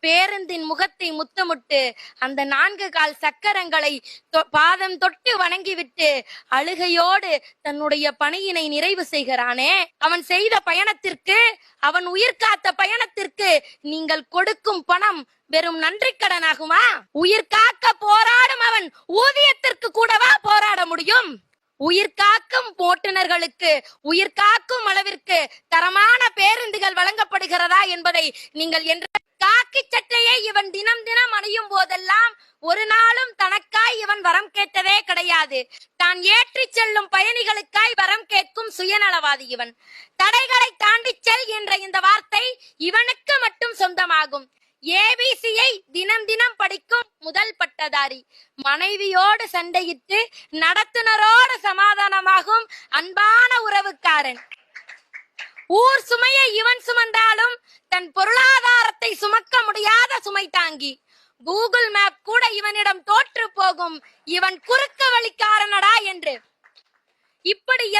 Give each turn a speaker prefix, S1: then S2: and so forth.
S1: பேருந்தின் முகத்தை முத்தமிட்டு அந்த நான்கு கால் சக்கரங்களை தொ- பாதம் தொட்டு வணங்கிவிட்டு அழுகையோடு தன்னுடைய பணியினை நிறைவு செய்கிறானே. அவன் செய்த பயணத்திற்கு அவன் உயிர் காத்த பயணத்திற்கு நீங்கள் கொடுக்கும் பணம் வெறும் நன்றி ஆகுமா உயிர் காக்க போராடும் அவன் ஊதியத்திற்கு கூடவா போராட முடியும்? உயிர் காக்கும் ஓட்டுநர்களுக்கு உயிர் காக்கும் அளவிற்கு தரமான பேருந்துகள் வழங்கப்படுகிறதா என்பதை நீங்கள் என்ற காக்கி சட்டையை இவன் தினம் தினம் அணியும் போதெல்லாம் ஒரு நாளும் தனக்காய் இவன் வரம் கேட்டதே கிடையாது. தான் ஏற்றி செல்லும் பயணிகளுக்காய் வரம் கேட்கும் சுயநலவாதி இவன். தடைகளை தாண்டி செல் என்ற இந்த வார்த்தை இவனுக்கு மட்டும் சொந்தமாகும். ஏபிசியை தினம் தினம் படிக்கும் முதல் பட்டதாரி. மனைவியோடு சண்டையிட்டு நடத்துனரோடு சமாதானமாகும் அன்பான உறவுக்காரன். ஊர் சுமையை இவன் சுமந்தாலும் தன் பொருளாதார பாரத்தை சுமக்க முடியாத சுமை தாங்கி. கூகுள் மேப் கூட இவனிடம் தோற்று போகும். இவன் குறுக்கு வழிக்காரனடா என்று. இப்படி